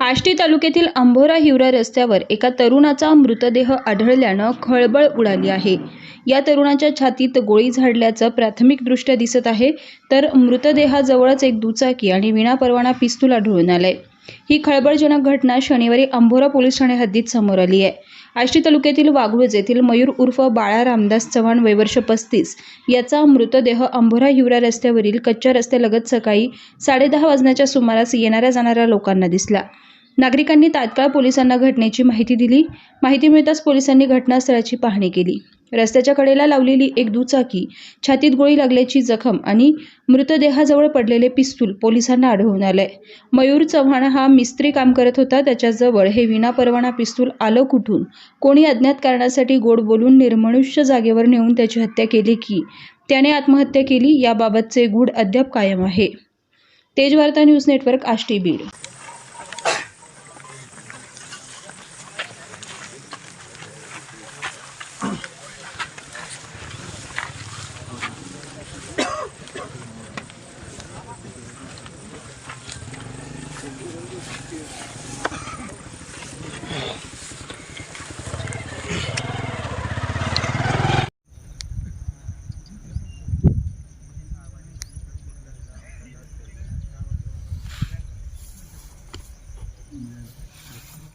आष्टी तालुक्यातील अंभोरा हिवरा रस्त्यावर एका तरुणाचा मृतदेह आढळल्यानं खळबळ उडाली आहे. या तरुणाच्या छातीत गोळी झाडल्याचं प्राथमिकदृष्ट्या दिसत आहे. तर मृतदेहाजवळच एक दुचाकी आणि विनापरवाना पिस्तूल आढळून आलंय. ही खळबळजनक घटना शनिवारी अंभोरा पोलीस ठाणे हद्दीत समोर आली आहे. आष्टी तालुक्यातील वाघळूज येथील मयूर उर्फ बाळा रामदास चव्हाण वयवर्ष पस्तीस याचा मृतदेह अंभोरा हिवरा रस्त्यावरील कच्च्या रस्त्यालगत सकाळी साडेदहा वाजण्याच्या सुमारास येणाऱ्या जाणाऱ्या लोकांना दिसला. नागरिकांनी तात्काळ पोलिसांना घटनेची माहिती दिली. माहिती मिळताच पोलिसांनी घटनास्थळाची पाहणी केली. रस्त्याच्या कडेला लावलेली एक दुचाकी छातीत गोळी लागल्याची जखम आणि मृतदेहाजवळ पडलेले पिस्तूल पोलिसांना आढळून आलंय मयूर चव्हाण हा मिस्त्री काम करत होता. त्याच्याजवळ हे विनापरवाना पिस्तूल आलं कुठून? कोणी अज्ञात कारणासाठी गोड बोलून निर्मनुष्य जागेवर नेऊन त्याची हत्या केली की? त्याने आत्महत्या केली? याबाबतचे गूढ अद्याप कायम आहे. Tejvarta news network Ashti Beed.